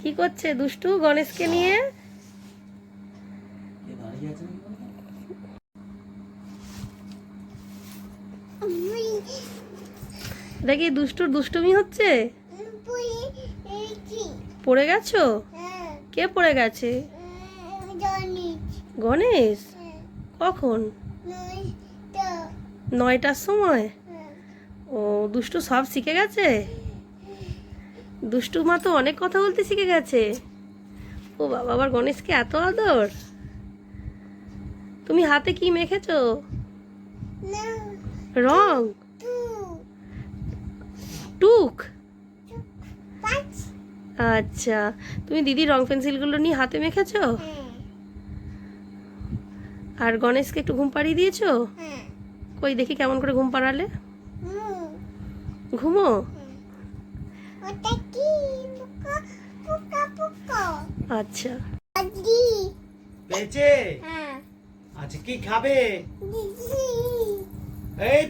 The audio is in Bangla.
কি করছে দুষ্টু গণেশকে নিয়ে? কে তো? দেখি দুষ্টুর দুষ্টুমি হচ্ছে? পড়ে গেছো? কে পড়ে গেছে? গণেশ? কখন? নয়টার সময়? ও দুষ্টু সব শিখে গেছে? দুষ্টু মা তো অনেক কথা বলতে শিখে গেছে। ও বাবা আবার গণেশকে এত আদর? তুমি হাতে কি মেখেছ? রং? টুক? আচ্ছা তুমি দিদি রং পেন্সিলগুলো নিয়ে হাতে মেখেছো? আর গণেশকে একটু ঘুম পাড়িয়ে দিয়েছ? কই দেখি কেমন করে ঘুম পাড়ালে। ঘুমো? ওটা কি পোকা পোকা পোকা। আচ্ছা। আদি পেঁচে হ্যাঁ। আচ্ছা কি খাবে? এই